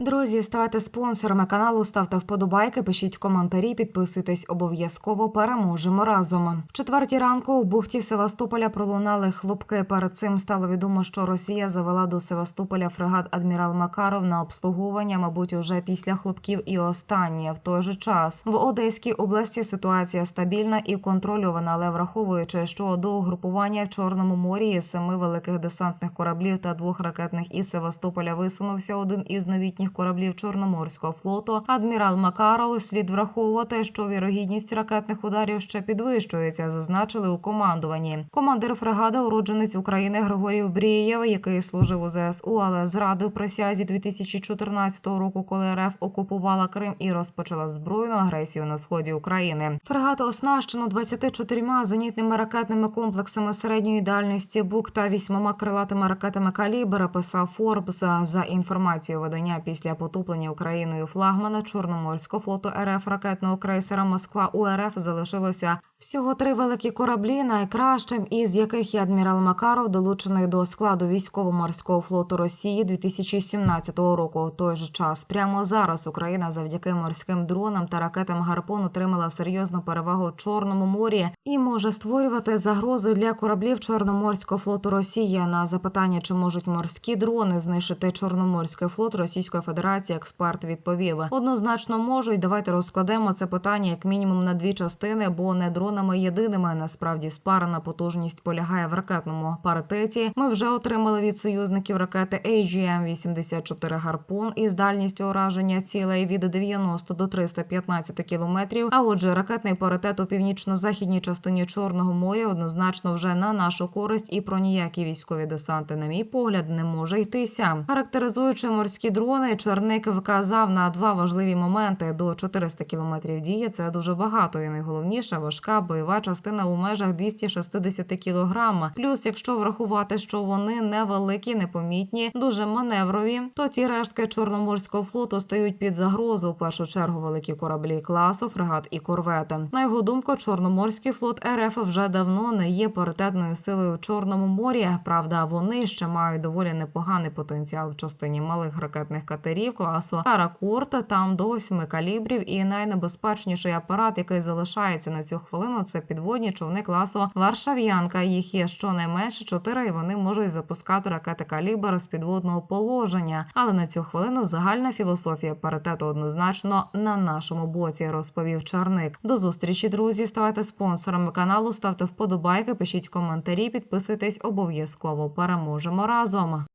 Друзі, ставайте спонсорами каналу, ставте вподобайки, пишіть коментарі, підписуйтесь обов'язково. Переможемо разом. В четвертій ранку у бухті Севастополя пролунали хлопки. Перед цим стало відомо, що Росія завела до Севастополя фрегат адмірал Макаров на обслуговування, мабуть, уже після хлопків і останнє. В той же час в Одеській області ситуація стабільна і контрольована, але враховуючи, що до угрупування в Чорному морі семи великих десантних кораблів та двох ракетних із Севастополя висунувся один із новітніх кораблів Чорноморського флоту. Адмірал Макаров слід враховувати, що вірогідність ракетних ударів ще підвищується, зазначили у командуванні. Командир фрегада, уродженець України Григорій Брієв, який служив у ЗСУ, але зрадив присязі 2014 року, коли РФ окупувала Крим і розпочала збройну агресію на сході України. Фрегат оснащено 24 зенітними ракетними комплексами середньої дальності БУК та вісьмома крилатими ракетами калібра. Писав Форбс за інформацією видання після потоплення Україною флагмана Чорноморського флоту РФ ракетного крейсера Москва у РФ залишилося всього три великі кораблі, найкращим із яких є адмірал Макаров, долучений до складу військово-морського флоту Росії 2017 року. У той же час прямо зараз Україна завдяки морським дронам та ракетам Гарпун отримала серйозну перевагу в Чорному морі і може створювати загрозу для кораблів Чорноморського флоту Росії. На запитання, чи можуть морські дрони знищити Чорноморський флот Російської Федерації, експерт відповів: однозначно можуть. Давайте розкладемо це питання як мінімум на дві частини, бо не дронами єдиними. Насправді спарена потужність полягає в ракетному паритеті. Ми вже отримали від союзників ракети AGM-84 гарпун із дальністю ураження цілей від 90 до 315 кілометрів. А отже, ракетний паритет у північно-західній частині Чорного моря однозначно вже на нашу користь і про ніякі військові десанти, на мій погляд, не може йтися. Характеризуючи морські дрони, Черник вказав на два важливі моменти: до 400 кілометрів дії це дуже багато, і найголовніше важка бойова частина у межах 260 кілограм. Плюс, якщо врахувати, що вони невеликі, непомітні, дуже маневрові, то ці рештки чорноморського флоту стають під загрозу в першу чергу великі кораблі класу, фрегат і корвети. На його думку, чорноморський флот РФ вже давно не є паритетною силою в Чорному морі. Правда, вони ще мають доволі непоганий потенціал в частині малих ракетних катерів класу Аракурт, там до 8 калібрів. І найнебезпечніший апарат, який залишається на цю хвилину, це підводні човни класу Варшав'янка. Їх є щонайменше чотири, і вони можуть запускати ракети калібр з підводного положення. Але на цю хвилину загальна філософія паритету однозначно на нашому боці, розповів Чарник. До зустрічі, друзі. Ставайте спонсорами каналу, ставте вподобайки, пишіть коментарі, підписуйтесь обов'язково. Переможемо разом.